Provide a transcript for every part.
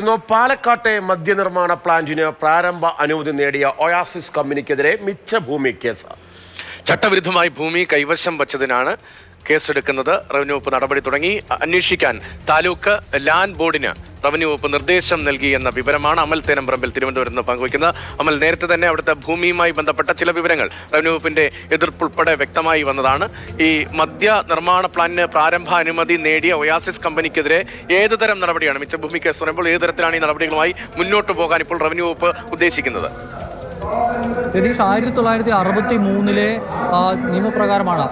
ഇന്ന് പാലക്കാട്ടെ മദ്യനിർമ്മാണ പ്ലാന്റിന് പ്രാരംഭ അനുമതി നേടിയ ഒയാസിസ് കമ്പനിക്കെതിരെ മിച്ചഭൂമി കേസ്. ചട്ടവിരുദ്ധമായി ഭൂമി കൈവശം വച്ചതിനാണ് കേസെടുക്കുന്നത്. റവന്യൂ വകുപ്പ് നടപടി തുടങ്ങി. അന്വേഷിക്കാൻ താലൂക്ക് ലാൻഡ് ബോർഡിന് റവന്യൂ വകുപ്പ് നിർദ്ദേശം നൽകി എന്ന വിവരമാണ് അമൽ തേനമ്പ്രമ്പിൽ തിരുവനന്തപുരത്ത് നിന്ന് പങ്കുവയ്ക്കുന്നത്. അമൽ നേരത്തെ തന്നെ അവിടുത്തെ ഭൂമിയുമായി ബന്ധപ്പെട്ട ചില വിവരങ്ങൾ റവന്യൂ വകുപ്പിന്റെ എതിർപ്പുൾപ്പെടെ വ്യക്തമായി വന്നതാണ്. ഈ മദ്യ നിർമ്മാണ പ്ലാനിന് പ്രാരംഭ അനുമതി നേടിയ ഒയാസിസ് കമ്പനിക്കെതിരെ ഏത് തരം നടപടിയാണ്? മിച്ചഭൂമി കേസ് പറയുമ്പോൾ ഏത് തരത്തിലാണ് ഈ നടപടികളുമായി മുന്നോട്ട് പോകാൻ ഇപ്പോൾ റവന്യൂ വകുപ്പ് ഉദ്ദേശിക്കുന്നത്? രതീഷ് ആയിരത്തി തൊള്ളായിരത്തി അറുപത്തി മൂന്നിലെ നിയമപ്രകാരമാണ്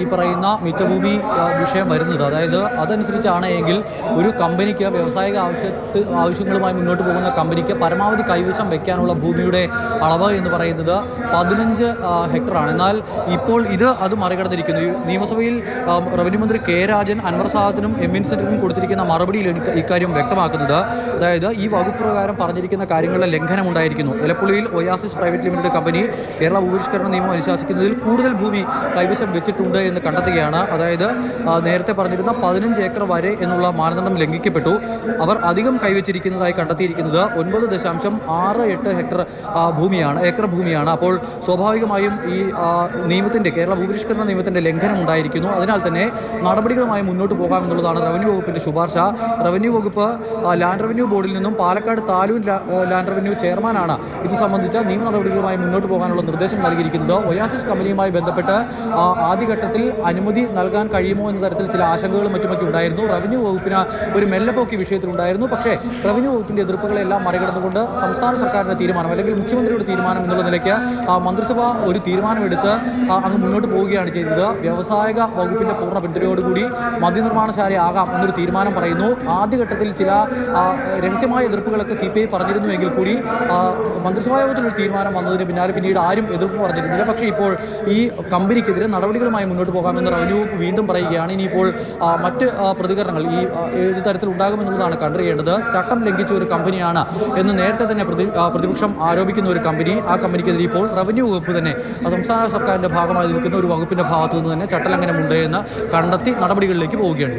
ഈ പറയുന്ന മിച്ചഭൂമി വിഷയം വരുന്നത്. അതായത് അതനുസരിച്ചാണ് എങ്കിൽ ഒരു കമ്പനിക്ക് വ്യാവസായിക ആവശ്യത്ത് ആവശ്യങ്ങളുമായി മുന്നോട്ട് പോകുന്ന കമ്പനിക്ക് പരമാവധി കൈവശം വയ്ക്കാനുള്ള ഭൂമിയുടെ അളവ് എന്ന് പറയുന്നത് പതിനഞ്ച് ഹെക്ടറാണ്. എന്നാൽ ഇപ്പോൾ ഇത് അത് മറികടന്നിരിക്കുന്നു. നിയമസഭയിൽ റവന്യൂ മന്ത്രി കെ രാജൻ അൻവർ സാദത്തിനും എം എൻ സെന്ററിനും കൊടുത്തിരിക്കുന്ന മറുപടിയിൽ ഇക്കാര്യം വ്യക്തമാക്കുന്നത്. അതായത് ഈ വകുപ്പ് പ്രകാരം പറഞ്ഞിരിക്കുന്ന കാര്യങ്ങളുടെ ലംഘനം ഉണ്ടായിരിക്കുന്നു എലപ്പുള്ളിയിൽ oasis private limited company Kerala ഭൂപരിഷ്കരണ നിയമം അനുശാസിക്കുന്നതിൽ കൂടുതൽ ഭൂമി കൈവശം വെച്ചിട്ടുണ്ട് എന്ന് കണ്ടെത്തുകയാണ്. അതായത് നേരത്തെ പറഞ്ഞിരുന്ന പതിനഞ്ച് ഏക്കർ വരെ എന്നുള്ള മാനദണ്ഡം ലംഘിക്കപ്പെട്ടു. അവർ അധികം കൈവച്ചിരിക്കുന്നതായി കണ്ടെത്തിയിരിക്കുന്നത് ഒൻപത് ദശാംശം ആറ് എട്ട് ഹെക്ടർ ഭൂമിയാണ് ഏക്കർ ഭൂമിയാണ്. അപ്പോൾ സ്വാഭാവികമായും ഈ നിയമത്തിന്റെ കേരള ഭൂപരിഷ്കരണ നിയമത്തിന്റെ ലംഘനം ഉണ്ടായിരിക്കുന്നു. അതിനാൽ തന്നെ നടപടികളുമായി മുന്നോട്ട് പോകാമെന്നുള്ളതാണ് റവന്യൂ വകുപ്പിന്റെ ശുപാർശ. റവന്യൂ വകുപ്പ് ലാൻഡ് റവന്യൂ ബോർഡിൽ നിന്നും പാലക്കാട് താലൂക്ക് ലാൻഡ് റവന്യൂ ചെയർമാനാണ്. ഇത് സംബന്ധിച്ച നിയമ നടപടികളുമായി മുന്നോട്ട് പോകാനുള്ള നിർദ്ദേശം നൽകിയിരിക്കുന്നത് ഒയാസിസ് കമ്പനിയുമായി ബന്ധപ്പെട്ട് ആദ്യഘട്ടത്തിൽ അനുമതി നൽകാൻ കഴിയുമോ എന്ന തരത്തിൽ ചില ആശങ്കകളും മറ്റുമൊക്കെ ഉണ്ടായിരുന്നു. റവന്യൂ വകുപ്പിന് ഒരു മെല്ലപ്പോക്കി വിഷയത്തിലുണ്ടായിരുന്നു. പക്ഷേ റവന്യൂ വകുപ്പിന്റെ എതിർപ്പുകളെല്ലാം മറികടന്നുകൊണ്ട് സംസ്ഥാന സർക്കാരിന്റെ തീരുമാനം അല്ലെങ്കിൽ മുഖ്യമന്ത്രിയുടെ തീരുമാനം എന്നുള്ള നിലയ്ക്ക് മന്ത്രിസഭ ഒരു തീരുമാനമെടുത്ത് അങ്ങ് മുന്നോട്ട് പോവുകയാണ് ചെയ്തത്. വ്യവസായിക വകുപ്പിന്റെ പൂർണ പിന്തുണയോടുകൂടി മദ്യനിർമ്മാണശാലയാകാം എന്നൊരു തീരുമാനം പറയുന്നു. ആദ്യഘട്ടത്തിൽ ചില രഹസ്യമായ എതിർപ്പുകളൊക്കെ സി പി ഐ പറഞ്ഞിരുന്നുവെങ്കിൽ കൂടി മന്ത്രിസഭാ യോഗത്തിൽ ഒരു തീരുമാനം വന്നതിന് പിന്നാലെ പിന്നീട് ആരും എതിർപ്പ് പറഞ്ഞിരുന്നില്ല. പക്ഷേ ഇപ്പോൾ ഈ കമ്പനിക്കെതിരെ നടപടികളുമായി മുന്നോട്ട് പോകാമെന്ന് റവന്യൂ വകുപ്പ് വീണ്ടും പറയുകയാണ്. ഇനിയിപ്പോൾ മറ്റ് പ്രതികരണങ്ങൾ ഈ ഏത് തരത്തിൽ ഉണ്ടാകുമെന്നുള്ളതാണ് കണ്ടറിയേണ്ടത്. ചട്ടം ലംഘിച്ച ഒരു കമ്പനിയാണ് എന്ന് നേരത്തെ തന്നെ പ്രതി പ്രതിപക്ഷം ആരോപിക്കുന്ന ഒരു കമ്പനി. ആ കമ്പനിക്കെതിരെ ഇപ്പോൾ റവന്യൂ വകുപ്പ് തന്നെ സംസ്ഥാന സർക്കാരിന്റെ ഭാഗമായി നിൽക്കുന്ന ഒരു വകുപ്പിന്റെ ഭാഗത്തു നിന്ന് തന്നെ ചട്ടലംഘനമുണ്ട് എന്ന് കണ്ടെത്തി നടപടികളിലേക്ക് പോവുകയാണ്